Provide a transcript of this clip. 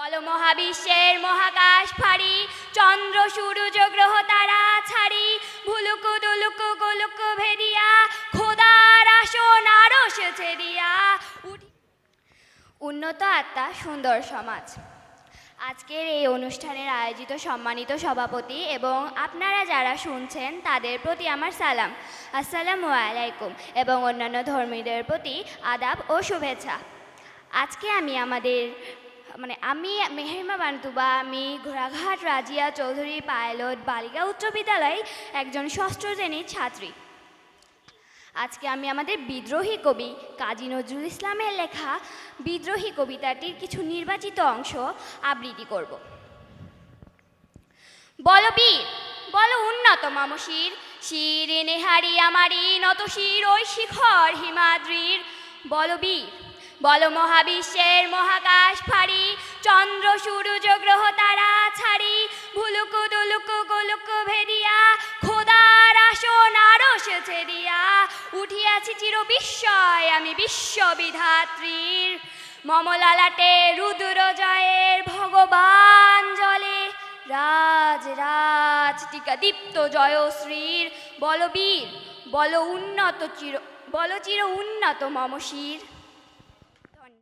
বল মহাবিশ্বের মহাকাশ ফাড়ি, চন্দ্র, সূর্য, গ্রহ, তারা ছাড়ি, ভুলুকু, দুলুকু, গোলুকু ভেদিয়া, খোদার আসন আরশ ছেদিয়া উন্নত আত্মা, সুন্দর সমাজ। আজকের এই অনুষ্ঠানের আয়োজিত সম্মানিত সভাপতি এবং আপনারা যারা শুনছেন, তাদের প্রতি আমার সালাম। আসসালামু আলাইকুম এবং অন্যান্য ধর্মীদের প্রতি আদাব ও শুভেচ্ছা। আজকে আমি আমাদের মানে আমি মেহেরমা বান্তুবা আমি ঘোড়াঘাট রাজিয়া চৌধুরী পাইলট বালিকা উচ্চ বিদ্যালয় একজন ষষ্ঠ শ্রেণির ছাত্রী। আজকে আমি আমাদের বিদ্রোহী কবি কাজী নজরুল ইসলামের লেখা বিদ্রোহী কবিতাটির কিছু নির্বাচিত অংশ আবৃত্তি করব। বল বীর, বল উন্নত মামশির, শির নেহারি আমারি নত শির, ওই শিখর হিমাদ্রির। বল বীর বল মহাবিশ্বের মহাকাশ ফাড়ি, চন্দ্র, সূর্য, গ্রহ, তারা ছাড়ি, ভুলুকু, দুলুকু, গোলুকু ভেদিয়া, খোদার আসন আরশ ছেদিয়া উঠিয়াছি চির বিস্ময় আমি বিশ্ববিধাত্রীর। মমলালাটে রুদ্র জয়ের ভগবান জলে, রাজ রাজ টিকা দীপ্ত জয়শ্রীর বলবীর বল উন্নত চির, বল চির উন্নত মমশির।